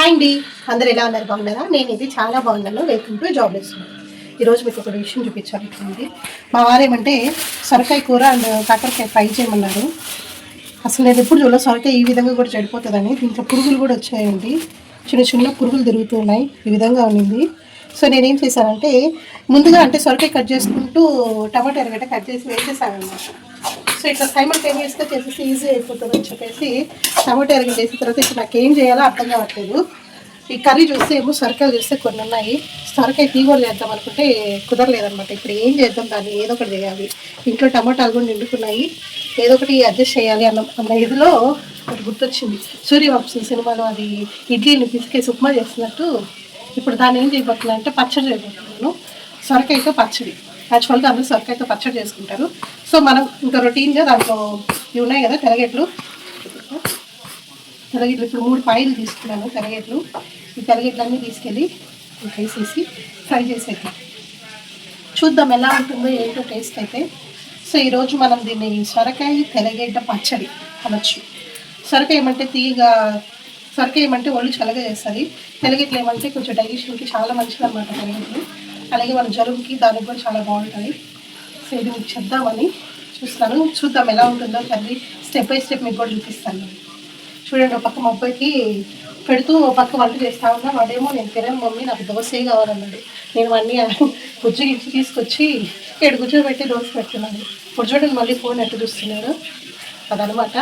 Hi అండి. అందరు ఎలా ఉన్నారు? బాగున్నారా? నేను ఇది చాలా బాగున్నాను. వెల్కమ్ టు జాబ్ లెస్ ఈరోజు మీకు ఒక విషయం చూపించాలనుకుంది. మా వారేమంటే సొరకాయ కూర అండ్ కాకరకాయ ఫ్రై చేయమన్నారు. అసలు నేను ఎప్పుడు చూడలేదు. సొరకాయ ఈ విధంగా కూడా చెడిపోతుందని. దీంట్లో పురుగులు కూడా వచ్చాయండి. చిన్న చిన్న పురుగులు తిరుగుతున్నాయి ఈ విధంగా ఉన్నింది సో నేనేం చేశానంటే ముందుగా అంటే సొరకాయ కట్ చేసుకుంటూ టమాటా ఎరగట కట్ చేసి వేసేసాను అనమాట సో ఇట్లా సైమల్టేనియస్గా చేసేసి ఈజీ అయిపోతుంది అని చెప్పేసి టమాటా ఎరగడ్డ చేసిన తర్వాత ఇప్పుడు నాకు ఏం చేయాలో అర్థం కావట్లేదు. ఈ కర్రీ చూస్తే ఏమో సొరకాయలు చూస్తే కొన్ని ఉన్నాయి. సొరకాయ తీగోలు చేద్దాం అనుకుంటే కుదరలేదనమాట ఇప్పుడు ఏం చేద్దాం దాన్ని? ఏదో ఒకటి చేయాలి. ఇంట్లో టమాటాలు కూడా నిండుకున్నాయి. ఏదో ఒకటి అడ్జస్ట్ చేయాలి అన్న అన్న ఇదిలో ఒకటి గుర్తొచ్చింది. సూర్యవంశం సినిమాలో అది ఇడ్లీని పిసికేసి ఉప్మా చేస్తున్నట్టు ఇప్పుడు దాన్ని ఏం చేయబోతున్నా అంటే పచ్చడి చేయబోతున్నాను. సొరకాయతో పచ్చడి. యాక్చువల్గా అందరూ సొరకాయతో పచ్చడి చేసుకుంటారు. సో మనం ఇంకా రొటీన్గా దాంట్లో ఇవి ఉన్నాయి కదా తెరగెట్లు. తెరగెట్లు ఇప్పుడు మూడు పాయలు తీసుకున్నాను తెరగెట్లు. ఈ తెరగెట్లన్నీ తీసుకెళ్ళి వేసేసి ఫ్రై చేసేద్దాం. చూద్దాం ఎలా ఉంటుందో ఏంటో టేస్ట్ అయితే. సో ఈరోజు మనం దీన్ని సొరకాయ తెరగడ్డ పచ్చడి అనొచ్చు. సొరకాయ ఏమంటే తీగ వర్క్ ఏమంటే ఒళ్ళు చల్లగా చేస్తుంది. తెలగట్లు ఏమంటే కొంచెం డైజెషన్కి చాలా మంచిది అనమాట తెలగట్లు అలాగే మన జలుబుకి దానికి కూడా చాలా బాగుంటుంది. సో ఇది మీకు చెప్దామని చూస్తాను చూద్దాం ఎలా ఉంటుందో కర్రీ స్టెప్ బై స్టెప్ మీకు కూడా చూపిస్తాను. చూడండి ఒక పక్క మా అబ్బాయికి పెడుతూ ఒక పక్క వంట చేస్తా ఉన్నా. వాడేమో నేను తినను మమ్మీ నాకు దోశే కావాలన్నాడు. నేను అన్నీ గుజ్జు గిజ్జు తీసుకొచ్చి ఏడు గుజ్జు పెట్టి దోశ పెట్టున్నాను ఇప్పుడు చూడండి మళ్ళీ ఫోన్ ఎట్టు చూస్తున్నాడు. అదనమాట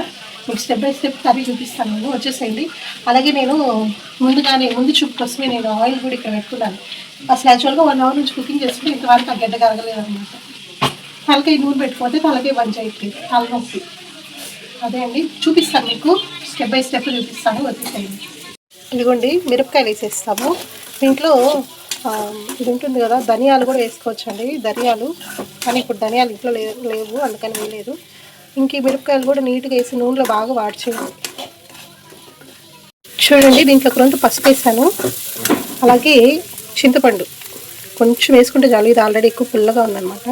మీకు స్టెప్ బై స్టెప్ కర్రీ చూపిస్తాను. నేను వచ్చేసేయండి. అలాగే నేను ముందుగానే ముందు చూపు కోసమే నేను ఆయిల్ కూడా ఇక్కడ పెట్టుకున్నాను. అసలు యాక్చువల్గా వన్ అవర్ నుంచి కుకింగ్ చేసుకుని ఇంతవరకు ఆ గడ్డ కరగలేదు అనమాట తలకాయ నూనె పెట్టుకోతే తలకాయ మంచి అయిపోయింది తలనొప్పి అదే అండి. చూపిస్తాను మీకు. స్టెప్ బై స్టెప్ చూపిస్తాను. వచ్చేసేయండి. ఇదిగోండి మిరపకాయలు వేసేస్తాము. దీంట్లో ఇది ఉంటుంది కదా ధనియాలు కూడా వేసుకోవచ్చండి. ధనియాలు. కానీ ఇప్పుడు ధనియాలు ఇంట్లో లేవు అందుకని వేయలేదు. ఇంక ఈ మిరపకాయలు కూడా నీట్గా వేసి నూనెలో బాగా వాడ్చేయండి. చూడండి దీంట్లో కొంత పసుపు వేసాను. అలాగే చింతపండు. కొంచెం వేసుకుంటే చాలు ఇది ఆల్రెడీ ఎక్కువ పుల్లగా ఉందన్నమాట.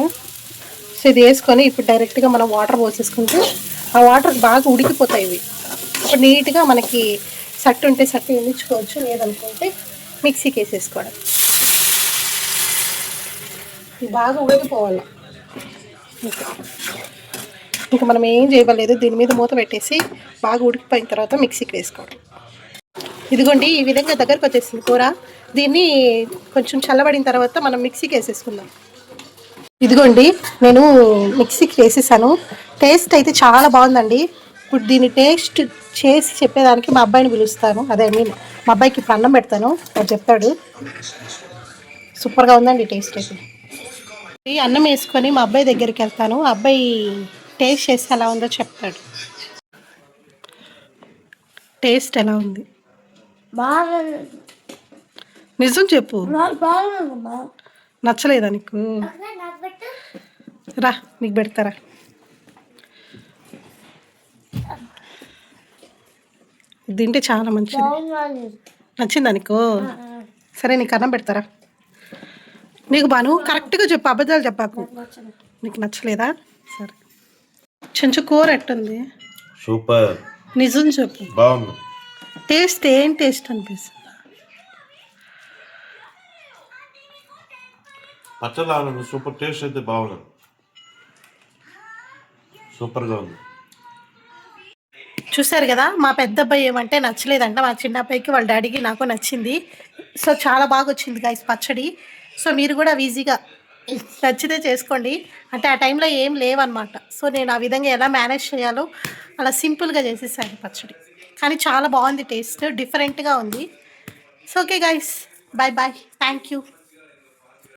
సో ఇది వేసుకొని ఇప్పుడు డైరెక్ట్గా మనం వాటర్ పోసేసుకుంటే ఆ వాటర్ బాగా ఉడికిపోతాయి ఇవి. అప్పుడు నీట్గా మనకి సట్టు ఉంటే సట్టు ఎండించుకోవచ్చు లేదనుకుంటే మిక్సీకి వేసేసుకోవడం. బాగా ఉడికిపోవాలి. ఇంకా ఇంకా మనం ఏం చేయలేదు దీని మీద మూత పెట్టేసి బాగా ఉడికిపోయిన తర్వాత మిక్సీకి వేసుకోవడం ఇదిగోండి ఈ విధంగా దగ్గరకు వచ్చేసింది కూర. దీన్ని కొంచెం చల్లబడిన తర్వాత మనం మిక్సీకి వేసేసుకుందాం. ఇదిగోండి నేను మిక్సీకి వేసేసాను. టేస్ట్ అయితే చాలా బాగుందండి. ఇప్పుడు దీన్ని టేస్ట్ చేసి చెప్పేదానికి మా అబ్బాయిని పిలుస్తాను. అదే మీన్ మా అబ్బాయికి ఇప్పుడు అన్నం పెడతాను. వాడు చెప్తాడు. సూపర్గా ఉందండి టేస్ట్ అయితే. అన్నం వేసుకొని మా అబ్బాయి దగ్గరికి వెళ్తాను. ఆ అబ్బాయి టేస్ట్ చేసి ఎలా ఉందో చెప్తాడు. టేస్ట్ ఎలా ఉంది? బాగా నిజం చెప్పు. నచ్చలేదా నీకు? రా నీకు పెడతారా తింటే చాలా మంచిది. నచ్చిందా నీకు? సరే నీకు అన్నం పెడతారా నీకు బాను కరెక్ట్గా చెప్పు అబద్ధాలు చెప్పాకు. నీకు నచ్చలేదా? సరే. చెంచు కూర ఎట్టుంది సూపర్. నిజం చెప్పు. బాగుంది. టేస్ట్ ఏం టేస్ట్ అనిపిస్తుంది? పచ్చలా ఉంది సూపర్ టేస్ట్ అయితే బాగుంది. సూపర్గా ఉంది. చూశారు కదా మా పెద్ద అబ్బాయి ఏమంటే నచ్చలేదంట. మా చిన్న అబ్బాయికి వాళ్ళ డాడీకి నాకు నచ్చింది. సో చాలా బాగా వచ్చింది గైస్ పచ్చడి. సో మీరు కూడా ఈజీగా నచ్చితే చేసుకోండి. అంటే ఆ టైంలో ఏం లేవన్నమాట. సో నేను ఆ విధంగా ఎలా మేనేజ్ చేయాలో అలా సింపుల్గా చేసేసాను పచ్చడి. కానీ చాలా బాగుంది టేస్ట్ డిఫరెంట్గా ఉంది. So okay guys bye bye thank you